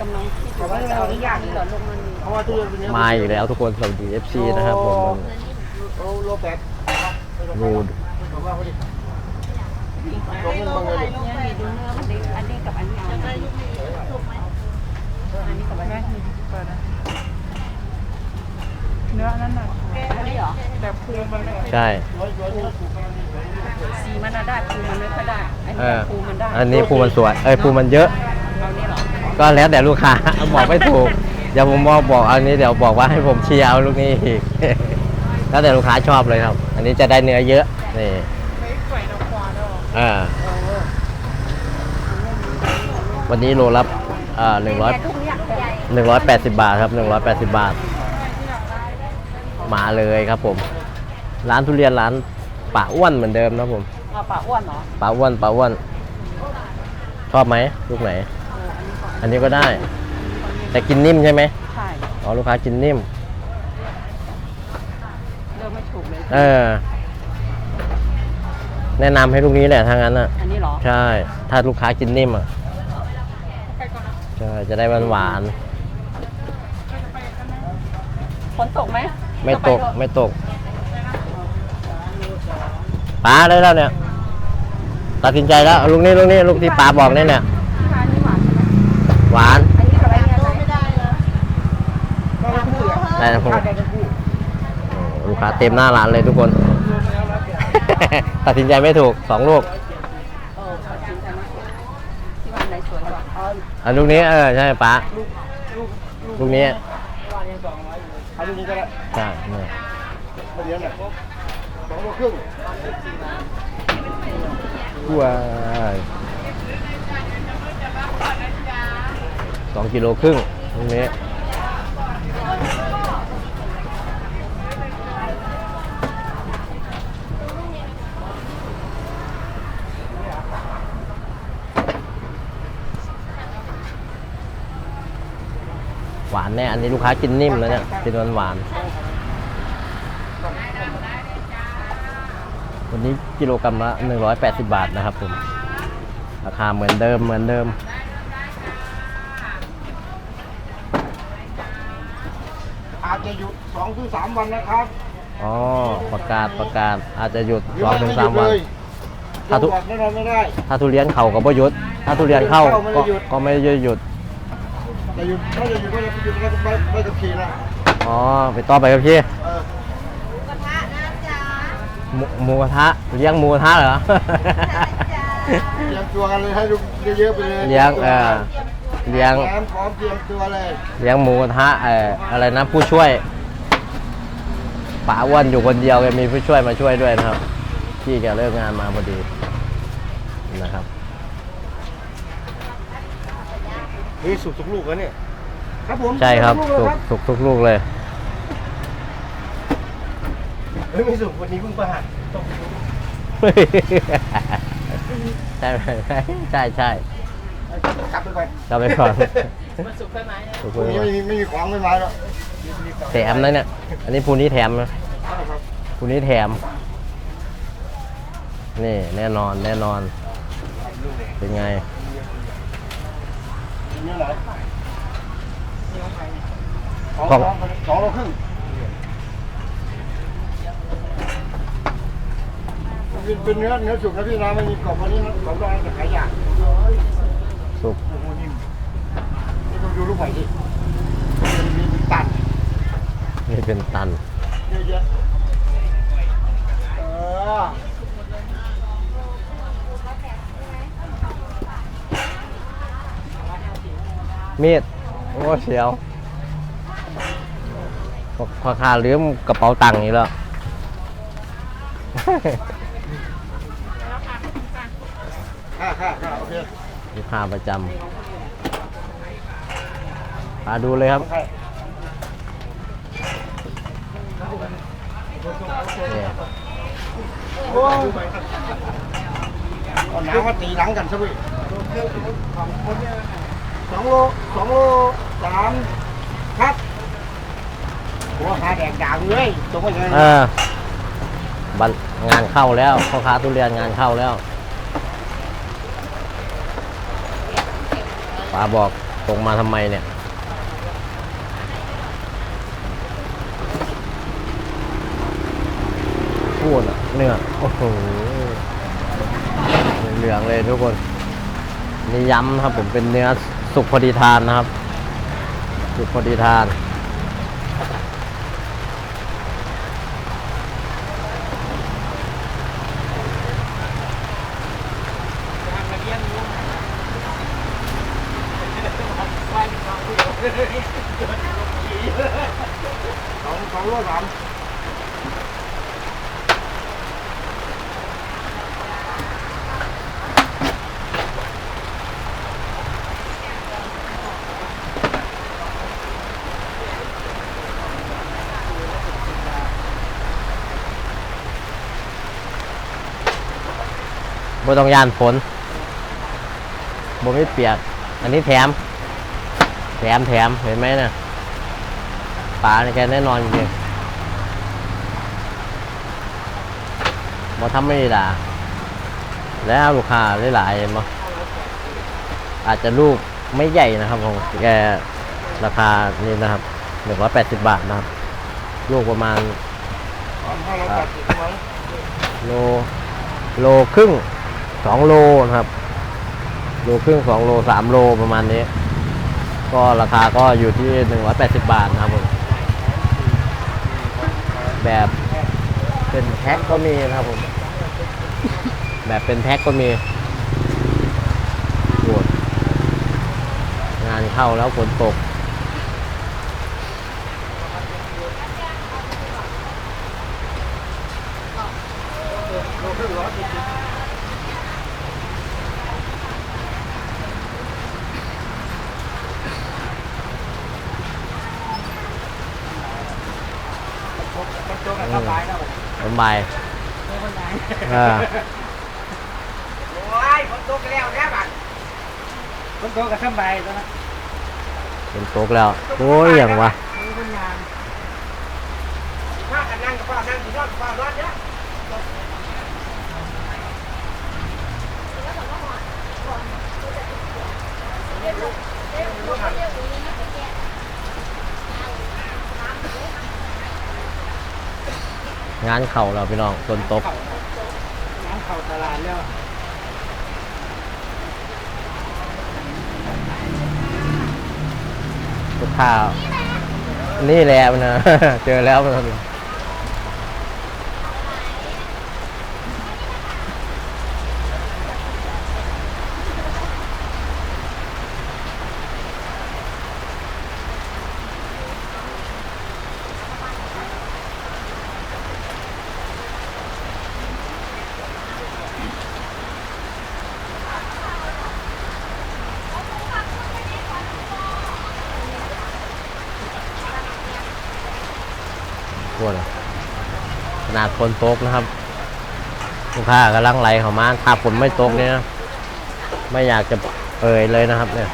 กำลังคิดอยู่ว่าจะเอาหรือยังเหรอลงมันเพราะว่าทุเรียนเป็นเนื้อมาอีกแล้วทุกคนสวัสดี FC นะครับผมโลโลแปดดูผมว่าเขาดิลงเงินบางเงินเนี่ยมีดูเนื้อมันดีอันนี้กับอันนี้เอาอันนี้กับอันนี้เนื้อนั่นน่ะอันนี้เหรอแต่พุงมันไม่ค่อยใช่ร้อยร้อยนี่ถูกกำลังดีสีมันน่ะได้ปูมันไม่ค่อยได้อันเอนี้อปูมันได้ อันนี้ภูมันสวยเอ้ยภูมันเยอะเอานี่เหรอ ก็แล้วแต่ลูกค้าบอกไม่ถูกเดี๋ยวผมบอกบอกอันนี้เดี๋ยวบอกว่าให้ผมเชียร์เอาลูกนี้อีกแล้วแต่ลูกค้าชอบเลยครับ อันนี้จะได้เนื้อเยอะนี่ไม่สวยดอกควาดอกอ่าวันนี้โลละอ่าหนึ่งร้อยแกทุกอย่างใหญ่หนึ่งร้อยแปดสิบบาทครับหนึ่งร้อยแปดสิบบาท มาเลยครับผม ร้านทุเรียนร้านป่าอ้วนเหมือนเดิมนะผมเอาปลาอ้วนเหรอป่าอ้วนป่าอ้วน ชอบไหมลูกไหนเอออันนี้ก่อนอันนี้ก็ได้ แต่กินนิ่มใช่ไหมใช่อ๋อลูกค้ากินนิ่ม เลือกไม่ถูกเลยเออ แนะนำให้ลูกนี้แหละทางนั้นอะ อันนี้เหรอใช่ ถ้าลูกค้ากินนิ่มอะใช่จะได้หวานหวานฝนตกไหมๆไม่ตกจะปด้วยไม่ตกป้าได้แล้วเนี่ย ตัดสินใจแล้วเอาลูกนี้ลูกนี้ลูกที่ป้าบอกนี่เนี่ยอันนี้หวานใช่ไห มหวานอันนี้กับอันนี้อะไรก็ไม่พูดอะได้นะผมได้ทั้งคู่ลูกค้าเต็มหน้าร้านเลยทุกคน ตัดสินใจไม่ถูกสองลูกเออขอชิมกันนะที่ว่าอันไหนสวยกว่าอ๋ออันลูกนี้เออใช่ป้าลูกลูกลูกนี้ว่ายังสองร้อยอยู่เอาลูกนี้ก็ได้ใช่เนี่ยมาเรียนหน่อยสองโลครึ่งว้า สองกิโลครึ่งตรงนี้หวานแน่ อันนี้ลูกค้ากินนิ่มแล้วเนี่ยกินหวานหวานๆวันนี้กิโลกรัมละ180 บาทนะครับผม ราคาเหมือนเดิมเหมือนเดิม อาจจะหยุดสองถึงสามวันนะครับอ๋อประกาศประกาศอาจจะหยุดสองถึงสามวัน ถ้าถ้าทุทุกแน่นอนไม่ได้ถ้าทุเรียนเข่าก็บ่หยุด ถ้าทุเรียนเข้าเข้าไม่ได้ก็หยุดก็ไม่ได้หยุดแต่หยุดถ้าจะหยุดก็จะหยุดก็จะไปไปกับขี่นะอ๋อไปต่อไปครับพี่เออหมูหมูกระทะเลี้ยงหมูกระทะเหรอเตรียมตัวกันเลยให้ลูกเยอะๆไปเลยเลี้ยงเออ เลี้ยงน้ำพร้อมเตรียมตัวเลย เลี้ยงหมูกระทะเอ่ออะไรนะผู้ช่วยป๋าอ้วนอยู่คนเดียวแกมีผู้ช่วยมาช่วยด้วยนะครับพี่แกเลิกงานมาพอดีนะครับเฮ้ยสุกทุกลูกแล้วเนี่ยครับผมใช่ครับทุกสุลูกกสุกทุกลูกเลย เฮ้ยไม่สุกวันนี้เพิ่งประหัดตก ใช่ไหมใช่ใช่ กลับไปก่อนกลับไปก่อน มันสุกไปไหมสุกพรุ่งนี้ไปไม่มีไม่มีของไม่มาแล้วแถมนะเนี่ย อันนี้ภูนี้แถมนะครับภูนี้แถม นี่แน่นอนแน่นอน เป็นไง นี่ไหนสองของสองโลครึ่งเป็นเป็นเนื้อเนื้อสุกนะพี่นะไม่มีกรอบวันนี้นะกรอบรองจะขายยากสุก โอ้โหนิ่มนี่ต้อง ดูลูกใหม่ดิมันมีตัดนี่เป็นตัน เยอะๆเออมีด โอ้เสียวพอพอขาลืมกระเป๋าตังค์อีกแล้ว ค่าค่าค่าโอเค ลูกค้าประจำ มาดูเลยครับใช่นี่โอ้ยเอาหนาวมาตีหลังกันซะเว้ยสองโลสองโลสามครับโอ้หาแดกด่างเลยตรงไปเลยเออบันงานเข้าแล้วพ่อค้าทุเรียนงานเข้าแล้วป้าบอกตรงมาทำไมเนี่ย พูดอะเนื้อโอ้โหเหลืองเลยทุกคนนี่ย้ำนะครับผมเป็นเนื้อสุกพอดีทานนะครับ สุกพอดีทานสองสองโลสาม บ่ต้องยานฝนบ่ไม่เปียก อันนี้แถม แถมแถมเห็นไหมนะ่ะปลาเนี่ยแกแน่นอนจริงบ่ทำไม่ได้ด่าแล้วลูกค้าหลายๆเห็นบ่อาจจะลูกไม่ใหญ่นะครับของแกราคานี่นะครับหนึ่งร้อยแปดสิบบาทนะครับ ลูกประมาณโลโลครึ่ง สองโลนะครับโลครึ่งสองโลสามโลประมาณนี้ ก็ราคาก็อยู่ที่หนึ่งร้อยแปดสิบบาทนะครับผมแบบเป็นแพ็คก็มีนะครับผม แบบเป็นแพ็คก็มีโหดงานเข้าแล้วฝนตก โลครึ่งร้อยสี่สิบ มันโจกันสบายแล้วสบายเออโอ้ยฝนตกแล้วแน่บัดฝนตกกันสบายแล้วนะเป็นตกแล้วโอ้ยอย่างวะถ้ากันนั่งกับป้านั่งอยู่นอนกับป้านอนเนี่ย งานเข่าเราพี่น้องฝนตกน้ำเข้าตลาดแล้วลูกค้านี่แหละมันนะ เจอแล้วมันนะ นาดฝนตกนะครับ ลูกค้ากำลังไหลเข้ามาถ้าฝนไม่ตกเนี่ยไม่อยากจะเอ่ยเลยนะครับ เนี่ย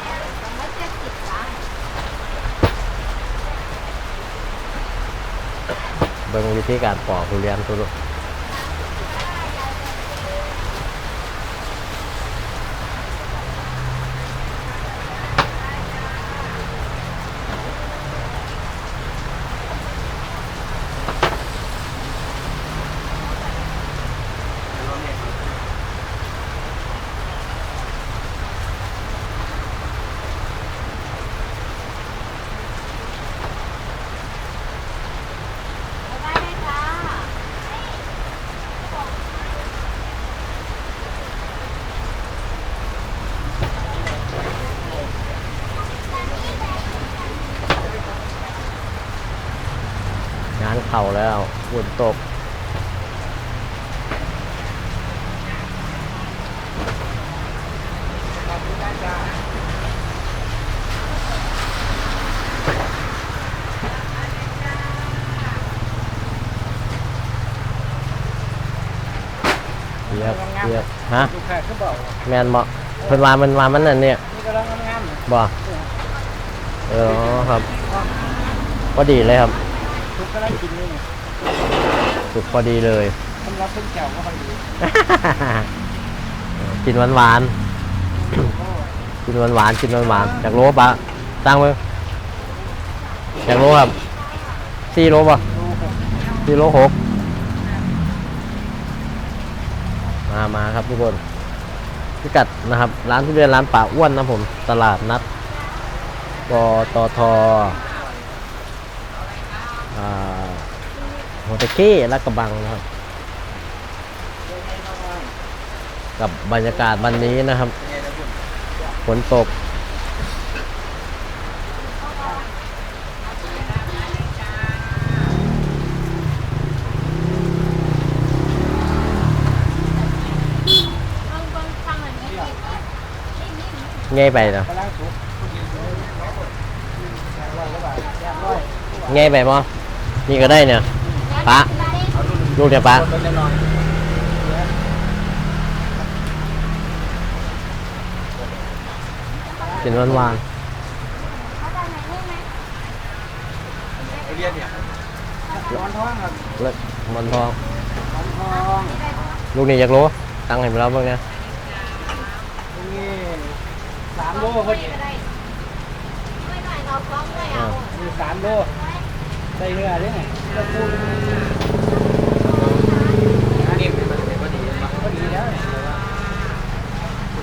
เบิ่งวิธีการปอกทุเรียนทุก เข่าแล้วฝนตก เรียบเรียบฮะลูกค้าเขาบอกแมนบ่เพิ่นว่ามันว่ามันนั่นเนี่ยนี่กำลังงามๆอยู่บ่เออครับพอดีเลยครับทุ กกำลังกินนี่นี่สุกพอดีเลยสำหรับคนแก่ก็พอดีกินหวานหวานโอ้กินหวานหวานๆกินหวานหวานๆจากโลปะตั้งมือจากโลครับสี่โลปะสี่โลหกมามาครับทุกคนพิกัดนะครับ ร้านทุเรียนร้านป่าอ้วนนะผม ตลาดนัดปตทอ่า หัวตะเข้และกระบังนะครับ กับบรรยากาศวันนี้นะครับฝนตกง่ายไปเนาะกำลังสุกง่ายไปมั้ นี่ก็ได้เนี่ยปะลูกเนี่ยปะคนจะนอนกินหวานหวานไปเรียนเนี่ยร้อนท้องครับๆเลิกมันทองร้อนท้องลูกนี่อยากรู้ตั้งให้ไปแล้วบ้างเนี่ยนี่สามโลพอดีอ่ามีสามโล ได้เนื้อได้ไงเลือกพูดนี่มันเป็นพอดีพอดีแล้วเนี่ย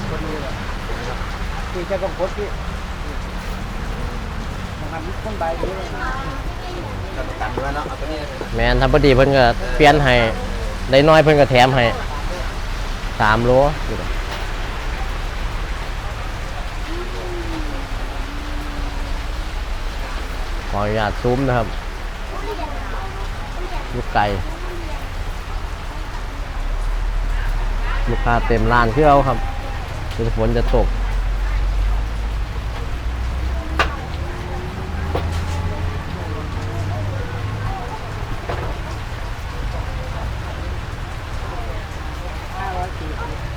พอดีเลยที่จะต้องพดที่นะครับคนใบดีเลยตัดด้วยเนาะเอาตัวนี้แมนทำพอดีเพิ่นก็เปลี่ยนให้ได้น้อยเพิ่นก็แถมให้สามโลอยู่ดอกขออนุญาตซูมนะครับ ลูกไก่ลูกค้าเต็มร้านคือเอาครับฝนจะตก ห้าร้อยสี่สิบ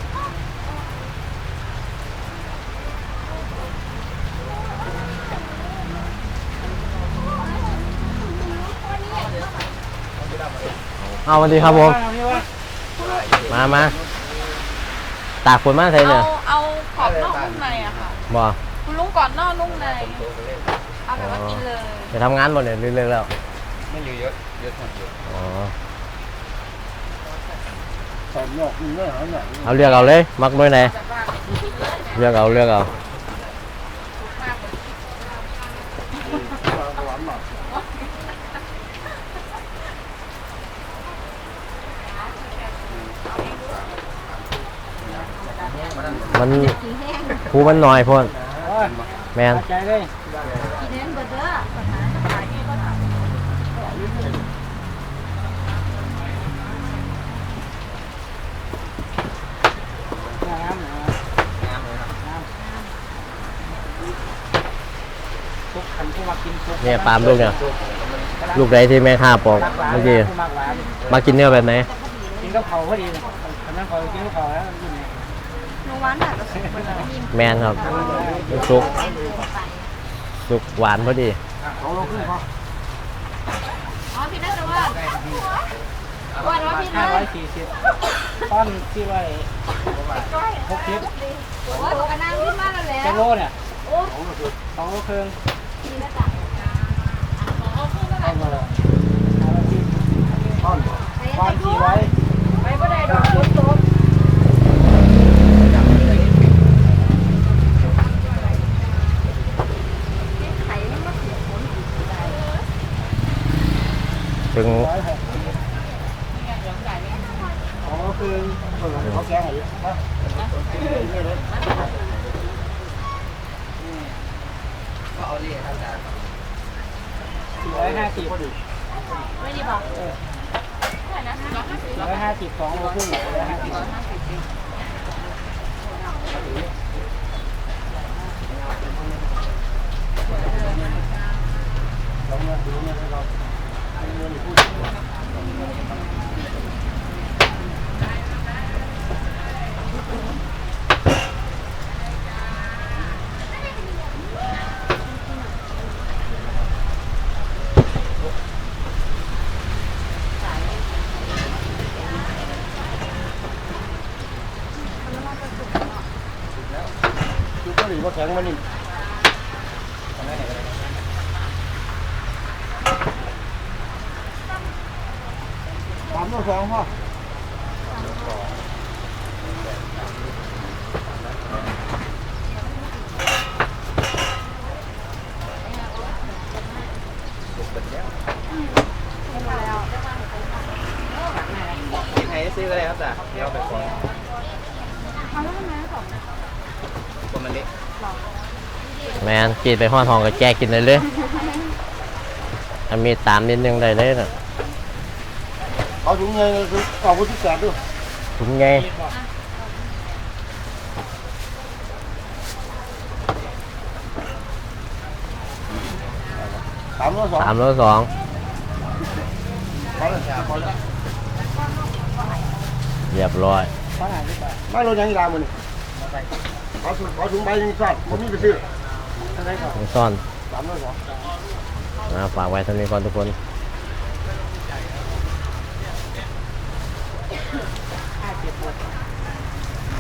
เอาสวัสดีครับผม มามาตากฝนมาใส่เนี่ยเอาเอาขอบนอกนุ่มในอะค่ะ บ่คุณลุงก่อนนอกนุ่มใน เอาแบบว่ากินเลยจะทำงานบ่เนี่ยเรื่อยๆแล้ว ไม่เยอะเยอะคนเยอะอ๋อสอนหยอกมีเรื่องเหรอเนี่ยเอาเลือกเอาเลย มักด้วยไหนเลือกเอาเลือกเอา หวานหน่อย มันภูมันน้อยพ่นแมนใจเลยงามนะงามเลยครับงามทุกคันที่มากินทุกเนี่ยปามลูกเนี่ยลูกใดที่แม่ค้าปอกเมื่อกี้มากินเนื้อแบบไหนกินกับเขาพอดีคันนั้นเขากินกับเขาแล้วกิน หวานแมนครับสุกสุกหวานพอดีอ๋อพี่น่าจะว่าวันว่าพี่ห้านะร้อยต้นที่ไว้หกสิบโอ้ยอกกันนั่งขึ้นมาแล้วแหละจะโลเนี่ยสองโลครึ่งต้นมาเลยต้นต้นสี่ร้อยไม่ ร้อยห้าสิบไม่ดีบอกร้อยห้าสิบสองโลครึ่งร้อยห้าสิบลองมาดูนะครับ วสองพ่อกินไทยซื้อก็ได้ครับจ้ะเดี๋ยวเอาไปก่อน เอาแล้วทำไมสอง คนมันเละ แมนกินไปห้อทองก็แจกกินเลยเลยถ้ามีตามนิดนึงได้เลยนะเอาถุงเงินคือเอาคนที่แสบด้วยถุงใหญ่สามตัวสองสามโลสองพอแล้วพอแล้วเรียบร้อยไม่รู้ยังอีกลามันนี่เอาถุงเอาถุงใบยังสั้นผมมีไปซื้อ ถุงซ่อนสามตัวสองนะฝากไว้เท่านี้ก่อนทุกคน